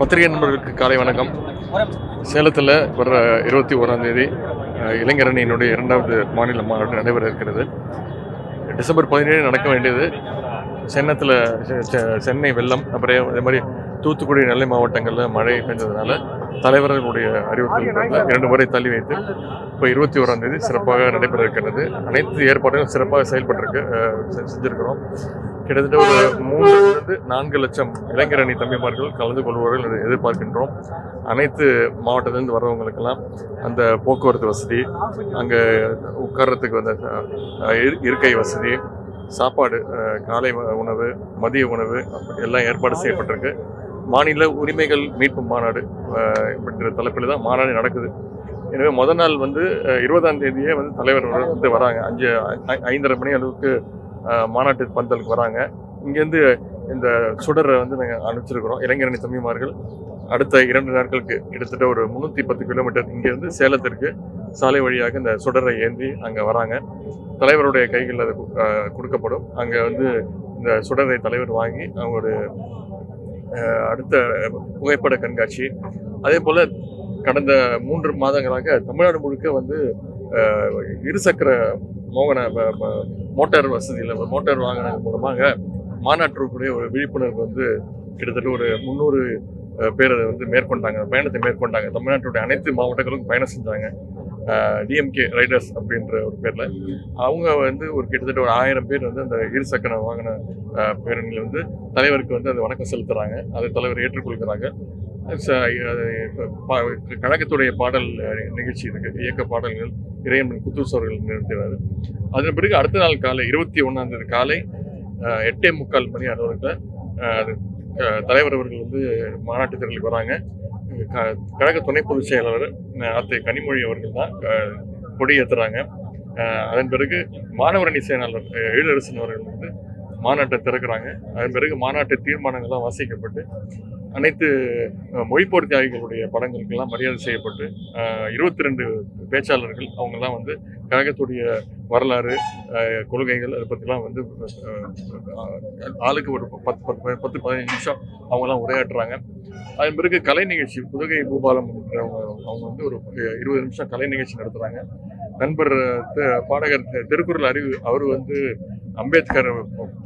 பத்திரிகை நண்பர்களுக்கு காலை வணக்கம். சேலத்தில் வர்ற இருபத்தி ஓராம் தேதி இளைஞரணியினுடைய இரண்டாவது மாநில மாநாடு நடைபெற இருக்கிறது. டிசம்பர் பதினேழு நடக்க வேண்டியது. சென்னத்தில் சென்னை வெள்ளம் அப்புறம் அதே மாதிரி தூத்துக்குடி நெல்லை மாவட்டங்களில் மழை பெஞ்சதுனால தலைவர்களுடைய அறிவுறுத்தல் இரண்டு முறை தள்ளி வைத்து இப்போ இருபத்தி ஓராம் தேதி சிறப்பாக நடைபெற இருக்கிறது. அனைத்து ஏற்பாடுகளும் சிறப்பாக செயல்பட்டிருக்கு செஞ்சுருக்கிறோம். கிட்டத்தட்ட ஒரு மூன்றிலிருந்து நான்கு லட்சம் இளைஞர் அணி தம்பிமார்கள் கலந்து கொள்வார்கள் என்று எதிர்பார்க்கின்றோம். அனைத்து மாவட்டத்திலிருந்து வரவங்களுக்கெல்லாம் அந்த போக்குவரத்து வசதி அங்கே உட்கார்றதுக்கு வந்த இரு- இருக்கை வசதி சாப்பாடு காலை உணவு மதிய உணவு எல்லாம் ஏற்பாடு செய்யப்பட்டிருக்கு. மாநில உரிமைகள் மீட்பு மாநாடு அஹ், அப்படின்ற தலைப்பில் தான் மாநாடு நடக்குது. எனவே முதல் நாள் வந்து இருபதாம் தேதியே வந்து தலைவர் வந்து வராங்க. அஞ்சு ஐ- ஐந்தரை மணி அளவுக்கு மாநாட்டு பந்தலுக்கு வராங்க. இங்கேருந்து இந்த சுடரை வந்து நாங்கள் அனுப்பிச்சிருக்கிறோம். இளைஞரணி தம்பிமார்கள். அடுத்த இரண்டு நாட்களுக்கு கிட்டத்தட்ட ஒரு முந்நூற்றி பத்து கிலோமீட்டர் இங்கேருந்து சேலத்திற்கு சாலை வழியாக இந்த சுடரை ஏந்தி அங்கே வராங்க. தலைவருடைய கைகளில் அது கு- கொடுக்கப்படும். அங்கே வந்து இந்த சுடரை தலைவர் வாங்கி அவங்களோட அடுத்த புகைப்பட கண்காட்சி. அதே போல் கடந்த மூன்று மாதங்களாக தமிழ்நாடு முழுக்க வந்து இருசக்கர மோகன ப- மோட்டார் வசதியில் மோட்டார் வாகனங்கள் மூலமாக மாநாட்டிற்குரிய ஒரு விழிப்புணர்வு வந்து கிட்டத்தட்ட ஒரு முந்நூறு பேர் அதை வந்து மேற்கொண்டாங்க பயணத்தை மேற்கொண்டாங்க. தமிழ்நாட்டுடைய அனைத்து மாவட்டங்களுக்கும் பயணம் செஞ்சாங்க. டிஎம்கே ரைடர்ஸ் அப்படின்ற ஒரு பேரில். அவங்க வந்து ஒரு கிட்டத்தட்ட ஒரு ஆயிரம் பேர் வந்து அந்த இருசக்கர வாகன பேரணியில் வந்து தலைவருக்கு வந்து அந்த வணக்கம் செலுத்துகிறாங்க அதை தலைவர் ஏற்றுக்கொள்கிறாங்க. பா- கழகத்துடைய பாடல் நிகழ்ச்சி இருக்குது இயக்க பாடல்கள் இறையன்பன் குத்தூஸ் அவர்கள் நிறுத்தினார் அதன் பிறகு அடுத்த நாள் காலை இருபத்தி ஒன்றாம் தேதி காலை எட்டே முக்கால் மணி அளவுக்கு தலைவர் அவர்கள் வந்து மாநாட்டு திரளுக்கு வராங்க. க- கழக துணை பொதுச் செயலாளர் அத்தை கனிமொழி அவர்கள் தான் கொடி ஏற்றுறாங்க அதன் பிறகு மாணவரணி செயலாளர் அஹ், எழிலரசன் அவர்கள் வந்து மாநாட்டை திறக்கிறாங்க. அதன் பிறகு மாநாட்டு தீர்மானங்கள்லாம் வாசிக்கப்பட்டு அனைத்து மொழிப்போர் தியாகிகளுடைய படங்களுக்கெல்லாம் மரியாதை செய்யப்பட்டு இருபத்தி ரெண்டு பேச்சாளர்கள் அவங்கெல்லாம் வந்து கழகத்துடைய வரலாறு கொள்கைகள் அதை பற்றிலாம் வந்து ஆளுக்கு ஒரு பத்து பத்து பத்து பதினஞ்சு நிமிஷம் அவங்கெல்லாம் உரையாற்றுறாங்க. அதன் பிறகு கலை நிகழ்ச்சி புதுகை பூபாலம் அவங்க அவங்க வந்து ஒரு இருபது நிமிஷம் கலை நிகழ்ச்சி நடத்துகிறாங்க நண்பர் பாடகர் திருக்குறள் அறிவு அவர் வந்து அம்பேத்கர்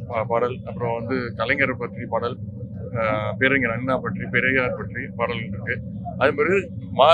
பா- பாடல் அப்புறம் வந்து கலைஞர் பற்றி பாடல் பேரறிஞர் அண்ணா பற்றி பெரியார் பற்றி பாடல்கள் இருக்கு. அதன் மாதிரி மா